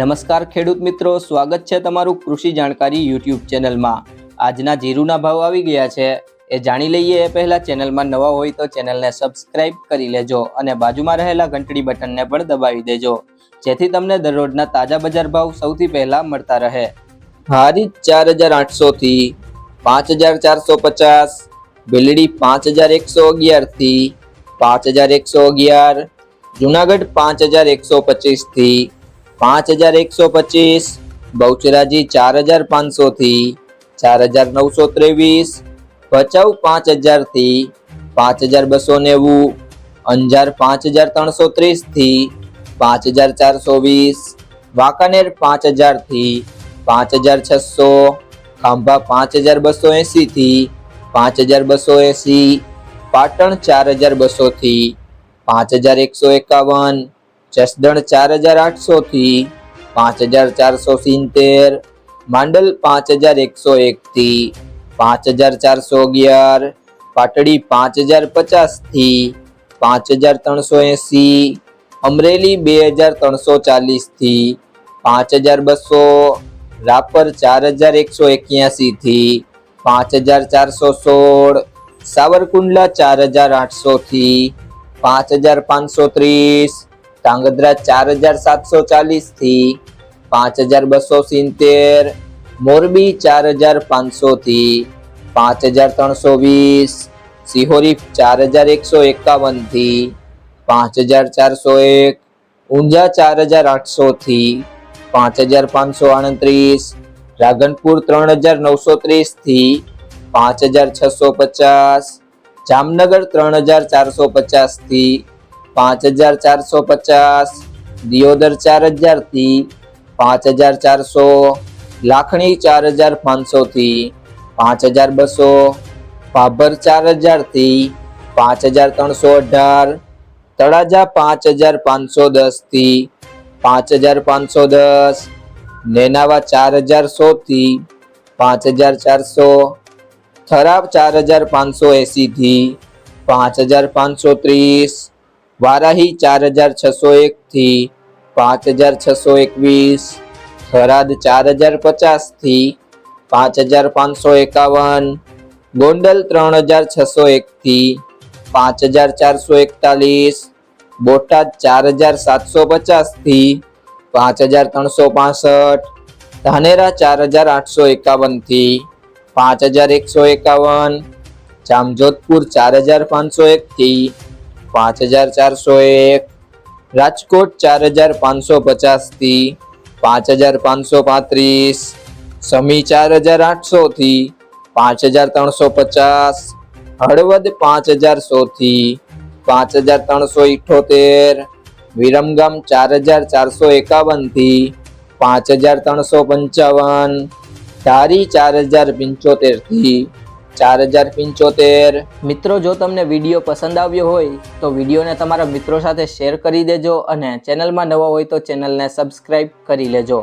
નમસ્કાર ખેડૂત મિત્રો, સ્વાગત છે તમારું કૃષિ જાણકારી યુટ્યુબ ચેનલમાં. આજના જીરુના ભાવ આવી ગયા છે. એ જાણી લઈએ એ પહેલાં ચેનલમાં નવા હોય તો ચેનલને સબસ્ક્રાઇબ કરી લેજો અને બાજુમાં રહેલા ઘંટડી બટનને પણ દબાવી દેજો. જેથી તમને દરરોજના તાજા બજાર ભાવ સૌથી પહેલા મળતા રહે. હારી ચાર હજાર આઠસોથી પાંચ હજાર ચારસો પચાસ, ભીલડી પાંચ હજાર એકસો અગિયારથી પાંચ હજાર એકસો અગિયાર, જુનાગઢ પાંચ હજાર એકસો પચીસથી પાંચ હજાર એકસો પચીસ, બહુચરાજી ચાર હજાર પાંચસો થી ચાર હજાર નવસો ત્રેવીસ, ભચાઉ પાંચ હજારથી પાંચ હજાર બસો નેવું, અંજાર પાંચ હજાર ત્રણસો ત્રીસથી પાંચ હજાર ચારસો વીસ, વાંકાનેર પાંચ હજારથી પાંચ હજાર છસો, ખાંભા પાંચ હજાર બસો એંસીથી પાંચ હજાર બસો એંસી પાટણ ચાર હજાર બસો થી પાંચ હજાર એકસો એકાવન જસદણ ચાર હજાર આઠસો થી પાંચ હજાર ચારસો સિત્તેર, માંડલ પાંચ હજાર એકસો એક થી પાંચ હજાર ચારસો અગિયાર, પાટડી પાંચ હજાર પચાસથી પાંચ હજાર ત્રણસો એંસી, અમરેલી બે હજાર ત્રણસો ચાલીસથી પાંચ હજાર બસો, રાપર ચાર હજાર એકસો એક્યાસી થી પાંચ હજાર ચારસો સોળ, સાવરકુંડલા ચાર હજાર આઠસો થી પાંચ હજાર પાંચસો ત્રીસ ધાંગધ્રા ચાર હજાર સાતસો ચાલીસથી પાંચ હજાર બસો સિત્તેર, મોરબી ચાર હજાર પાંચસો થી પાંચ હજાર ત્રણસો વીસ, સિહોરી ચાર હજાર એકસો એકાવનથી પાંચ હજાર ચારસો એક, ઊંઝા ચાર હજાર આઠસો થી પાંચ હજાર પાંચસો આડત્રીસ રાધનપુર ત્રણ હજાર નવસો ત્રીસથી પાંચ હજાર છસો પચાસ, જામનગર ત્રણ હજાર ચારસો પચાસથી પાંચ હજાર ચારસો પચાસ, દિયોદર ચાર હજારથી પાંચ હજાર ચારસો, લાખણી ચાર હજાર પાંચસો થી પાંચ હજાર બસો, પાભર ચાર હજારથી પાંચ હજાર ત્રણસો અઢાર, તળાજા પાંચ હજાર પાંચસો દસથી પાંચ હજાર પાંચસો દસ, નેનાવા ચાર હજાર સો થી પાંચ હજાર ચારસો, થરાબ ચાર હજાર પાંચસો એંસીથી પાંચ હજાર પાંચસો ત્રીસ વારાહી ચાર હજાર છસો એક થી પાંચ હજાર છસો એકવીસ, થરાદ ચાર હજાર પચાસથી પાંચ હજાર પાંચસો એકાવન, ગોંડલ ત્રણ હજાર છસો એક થી પાંચ હજાર ચારસો એકતાલીસ, બોટાદ ચાર હજાર સાતસો પચાસથી પાંચ હજાર ત્રણસો પાસઠ, ધાનેરા ચાર હજાર આઠસો એકાવનથી પાંચ હજાર એકસો એકાવન, જામજોધપુર ચાર હજાર પાંચસો એક થી પાંચ હજાર ચારસો એક, રાજકોટ ચાર હજાર પાંચસો પચાસથી પાંચ હજાર પાંચસો પાંત્રીસ, સમી ચાર હજાર આઠસો થી પાંચ હજાર ત્રણસો પચાસ, હળવદ પાંચ હજાર સો થી પાંચ હજાર ત્રણસો ઇઠોતેર, વિરમગામ ચાર હજાર ચારસો એકાવનથી પાંચ હજાર ત્રણસો પંચાવન, ધારી ચાર હજાર પંચોતેરથી ચાર હજાર પંચોતેર. મિત્રો, જો તમને વીડિયો પસંદ આવ્યો હોય, તો વિડીયોને તમારા મિત્રો સાથે શેર કરી દેજો અને ચેનલમાં નવા હોય તો ચેનલને સબસ્ક્રાઈબ કરી લેજો.